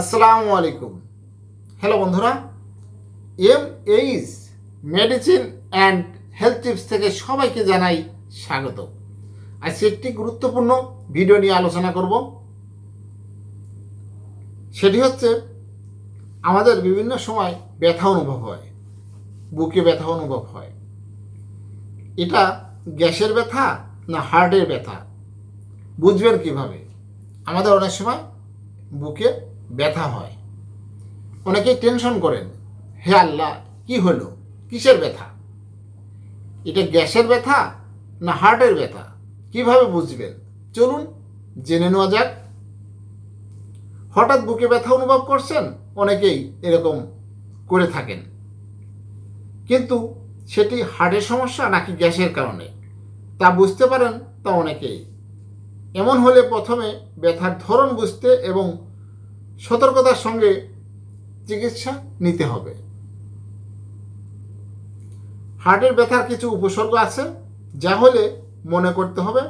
আসসালামু আলাইকুম। হ্যালো বন্ধুরা M H medicine and health tips থেকে সবাইকে জানাই স্বাগত। আজকে একটি গুরুত্বপূর্ণ ভিডিও নিয়ে আলোচনা করব। সেটি হচ্ছে, আমাদের বিভিন্ন সময় ব্যথা অনুভব হয়, বুকে ব্যথা অনুভব হয়। এটা গ্যাসের ব্যথা না হার্টের ব্যথা? বুঝবেন কীভাবে? আমাদের অনেক সময় বুকে ব্যথা হয়। অনেকেই টেনশন করেন, হে আল্লাহ, কি হলো? কিসের ব্যথা? এটা গ্যাসের ব্যথা না হার্টের ব্যথা? কীভাবে বুঝবেন? চলুন জেনে নেওয়া যাক। হঠাৎ বুকে ব্যথা অনুভব করছেন? অনেকেই এরকম করে থাকেন। কিন্তু সেটি হার্টের সমস্যা নাকি গ্যাসের কারণে? তা বুঝতে পারেন তা অনেকেই। এমন হলে প্রথমে ব্যথার ধরন বুঝতে এবং সতর্কতার সঙ্গে চিকিৎসা নিতে হবে। হার্টের ব্যথার কিছু উপসর্গ আছে, যা হলে মনে করতে হবে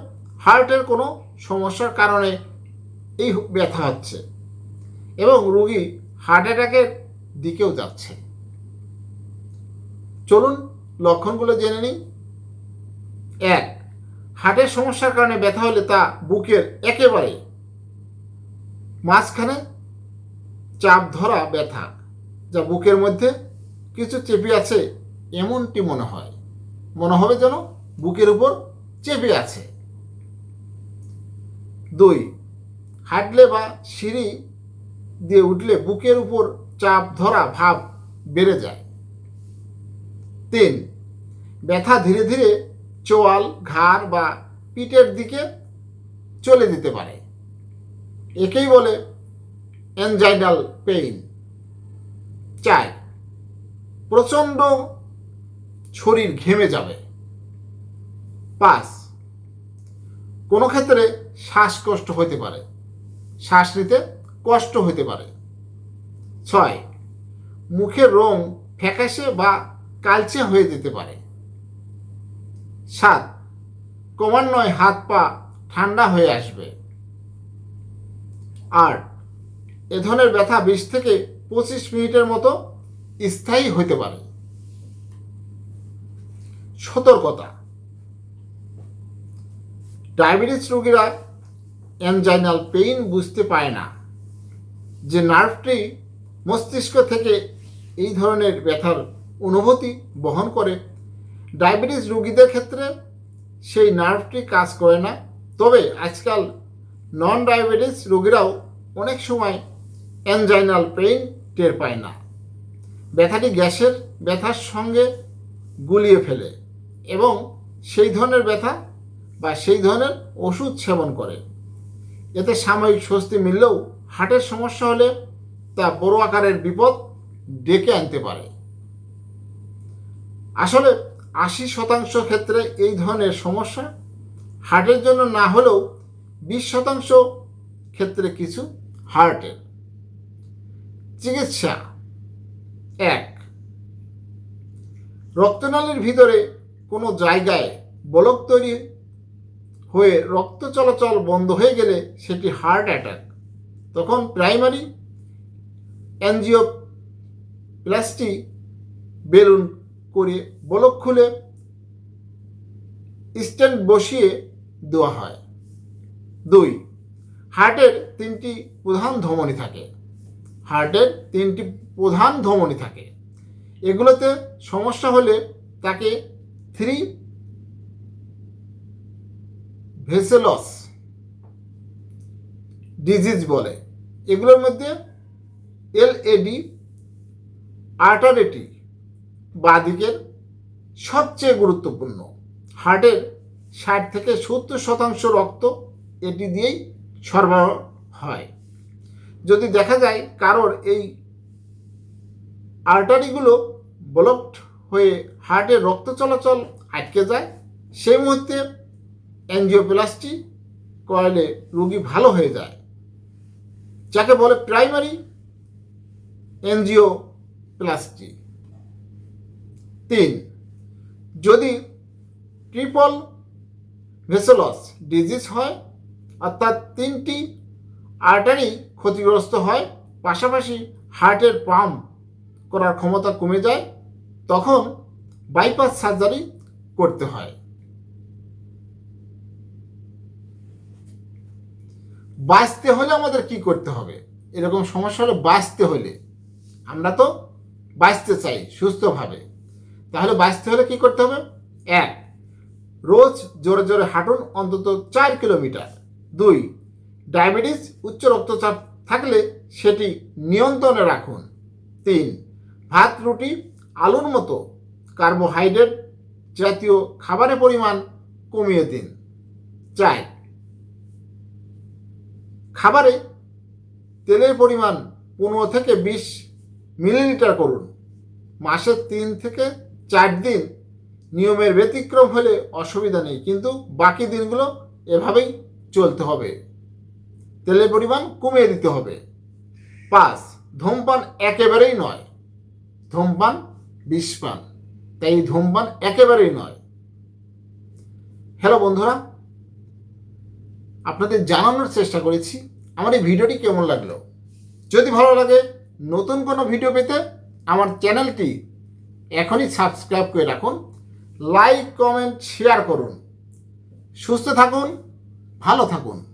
হার্টের কোনো সমস্যার কারণে এই ব্যথা হচ্ছে এবং রোগী হার্ট অ্যাটাকের দিকেও যাচ্ছে। চলুন লক্ষণগুলো জেনে নিই। এক, হার্টের সমস্যার কারণে ব্যথা হলে তা বুকের একেবারে মাঝখানে চাপ ধরা ব্যথা, যা বুকের মধ্যে কিছু চেপে আছে, এমনটি মনে হয়। মনে হবে যেন বুকের উপর চেপে আছে। দুই, হাঁটলে বা সিঁড়ি দিয়ে উঠলে বুকের উপর চাপ ধরা ভাব বেড়ে যায়। তিন, ব্যথা ধীরে ধীরে চোয়াল, ঘাড় বা পিঠের দিকে চলে যেতে পারে। একেই বলে অ্যানজাইনাল পেইন চার প্রচণ্ড শরীর ঘেমে যাবে। পাঁচ, কোনো ক্ষেত্রে শ্বাসকষ্ট হতে পারে। শ্বাস নিতে কষ্ট হতে পারে। ছয়, মুখের রং ফ্যাকাশে বা কালচে হয়ে যেতে পারে। সাত, ক্রমান্বয়ে হাত পা ঠান্ডা হয়ে আসবে। আট এ ধরনের ব্যথা বিশ থেকে পঁচিশ মিনিটের মতো স্থায়ী হতে পারে। সতর্কতা। ডায়াবেটিস রোগীরা অ্যানজাইনাল পেইন বুঝতে পায় না। যে নার্ভটি মস্তিষ্ক থেকে এই ধরনের ব্যথার অনুভূতি বহন করে। ডায়াবেটিস রোগীদের ক্ষেত্রে সেই নার্ভটি কাজ করে না। তবে আজকাল নন ডায়াবেটিস রোগীরাও অনেক সময় অ্যানজাইনাল পেইন টের পায় না। ব্যথাটি গ্যাসের ব্যথার সঙ্গে গুলিয়ে ফেলে এবং সেই ধরনের ব্যথা বা সেই ধরনের ওষুধ সেবন করে। এতে সাময়িক স্বস্তি মিললেও হার্টের সমস্যা হলে তা বড় আকারের বিপদ ডেকে আনতে পারে। আসলে আশি শতাংশ ক্ষেত্রে এই ধরনের সমস্যা হার্টের জন্য না হলেও বিশ শতাংশ ক্ষেত্রে কিছু হার্টের। চিকিৎসা। এক, রক্তনালীর ভিতরে কোনো জায়গায় বলক তৈরি হয়ে রক্ত চলাচল বন্ধ হয়ে গেলে সেটি হার্ট অ্যাটাক। তখন প্রাইমারি অ্যানজিওপ্লাস্টি বেলুন করে বলক খুলে স্ট্যান্ড বসিয়ে দেওয়া হয়। দুই, হার্টের তিনটি প্রধান ধমনী থাকে। হার্টের তিনটি প্রধান ধমনী থাকে। এগুলোতে সমস্যা হলে তাকে থ্রি ভেসেলস ডিজিজ বলে। এগুলোর মধ্যে এলএডি আর্টারেটি বা দিকের সবচেয়ে গুরুত্বপূর্ণ। হার্টের ষাট থেকে সত্তর শতাংশ রক্ত এটি দিয়েই সরবরাহ হয়। যদি দেখা যায় কারোর এই আর্টারিগুলো ব্লকড হয়ে হার্টের রক্ত চলাচল আটকে যায় সেই মুহূর্তে অ্যানজিওপ্লাস্টি করালে রোগী ভালো হয়ে যায়। যাকে বলে প্রাইমারি অ্যানজিওপ্লাস্টি তিন, যদি ট্রিপল ভেসেলস ডিজিজ হয়, অর্থাৎ তিনটি আর্টারি ক্ষতিগ্রস্ত হয়, পাশাপাশি হার্টের পাম্প করার ক্ষমতা কমে যায়, তখন বাইপাস সার্জারি করতে হয়। বাঁচতে হলে আমাদের কি করতে হবে? এরকম সমস্যা হলে বাঁচতে হলে আমরা তো বাঁচতে চাই সুস্থভাবে। তাহলে বাঁচতে হলে কি করতে হবে? এক, রোজ জোরে জোরে হাঁটুন, অন্তত চার কিলোমিটার। দুই ডায়াবেটিস, উচ্চ রক্তচাপ থাকলে সেটি নিয়ন্ত্রণে রাখুন। তিন, ভাত, রুটি, আলুর মতো কার্বোহাইড্রেট জাতীয় খাবারের পরিমাণ কমিয়ে দিন। চার, খাবারে তেলের পরিমাণ পনেরো থেকে বিশ মিলিলিটার করুন। মাসে তিন থেকে চার দিন নিয়মের ব্যতিক্রম হলে অসুবিধা নেই, কিন্তু বাকি দিনগুলো এভাবেই চলতে হবে। তেলের পরিমাণ কমিয়ে দিতে হবে। পাঁচ, ধূমপান একেবারেই নয়। ধূমপান বিষপান। তাই ধূমপান একেবারেই নয়। হ্যালো বন্ধুরা, আপনাদের জানানোর চেষ্টা করেছি। আমার এই ভিডিওটি কেমন লাগল? যদি ভালো লাগে, নতুন কোনো ভিডিও পেতে আমার চ্যানেলটি এখনই সাবস্ক্রাইব করে রাখুন। লাইক কমেন্ট শেয়ার করুন। সুস্থ থাকুন, ভালো থাকুন।